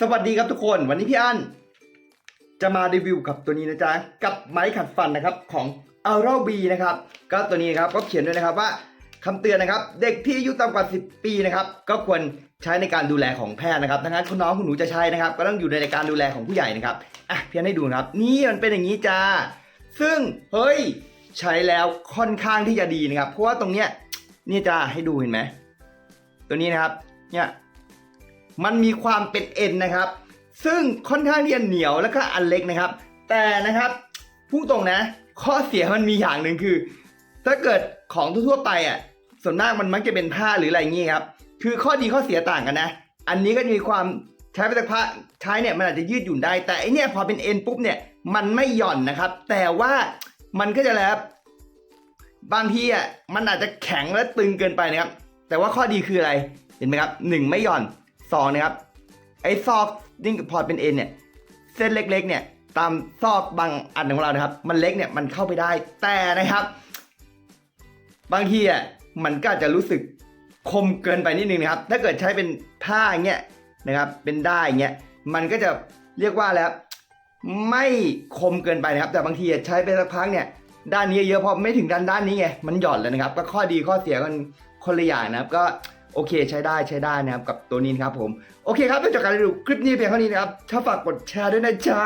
สวัสดีครับทุกคน วันนี้พี่อันจะมารีวิวกับตัวนี้นะจ๊ะ กับไม้ขัดฟันนะครับของ a r a b นะครับ ก็ตัวนี้ครับก็เขียนด้วยนะครับว่าคำเตือนนะครับ เด็กที่อายุต่ำกว่า 10 ปีนะครับ ก็ควรใช้ในการดูแลของแพทย์นะครับดังนั้นคุณน้องคุณหนูจะใช้นะครับ ก็ต้องอยู่ในการดูแลของผู้ใหญ่นะครับอะพี่อันให้ดูนะครับ นี่มันเป็นอย่างนี้จ้าซึ่งเฮ้ยใช้แล้วค่อนข้างที่จะดีนะครับ เพราะว่าตรงเนี้ยนี่จ้าให้ดูเห็นไหมตัวนี้นะครับ เนี่ย มันมีความเป็นเอ็นนะครับ ซึ่งค่อนข้างที่จะเหนียวแล้วก็อันเล็กนะครับ แต่นะครับพูดตรงนะ ข้อเสียมันมีอย่างหนึ่งคือ ถ้าเกิดของทั่วไปอะส่วนมากมันมักจะเป็นผ้าหรืออะไรอย่างงี้ครับ คือข้อดีข้อเสียต่างกันนะ อันนี้ก็จะมีความใช้ไปสักพักใช้เนี่ยมันอาจจะยืดหยุ่นได้ แต่อันเนี้ยพอเป็นเอ็นปุ๊บเนี่ยมันไม่หย่อนนะครับ แต่ว่ามันก็จะแล้วบางทีอะมันอาจจะแข็งและตึงเกินไปนะครับ แต่ว่าข้อดีคืออะไรเห็นไหมครับหนึ่งไม่หย่อน สองนะครับ ไอ้ซอกยิ่งพอเป็นเอ็นเนี่ย เส้นเล็กๆเนี่ย ตามซอกบางอันของเรานะครับ มันเล็กเนี่ยมันเข้าไปได้ แต่นะครับ บางทีอะมันก็จะรู้สึกคมเกินไปนิดนึงนะครับ ถ้าเกิดใช้เป็นผ้าอย่างเงี้ยนะครับ เป็นได้อย่างเงี้ย มันก็จะเรียกว่าแล้วไม่คมเกินไปนะครับ แต่บางทีอะใช้ไปสักพักเนี่ยด้านนี้เยอะพอไม่ถึงด้านด้านนี้ไงมันหย่อนเลยนะครับ ก็ข้อดีข้อเสียกันคนละอย่างนะครับก็ โอเคใช้ได้ใช้ได้นะครับกับตัวนี้นะครับผม โอเคครับเพื่อจบการรีวิวคลิปนี้เพียงเท่านี้นะครับถ้าฝากกดแชร์ด้วยนะจ๊ะ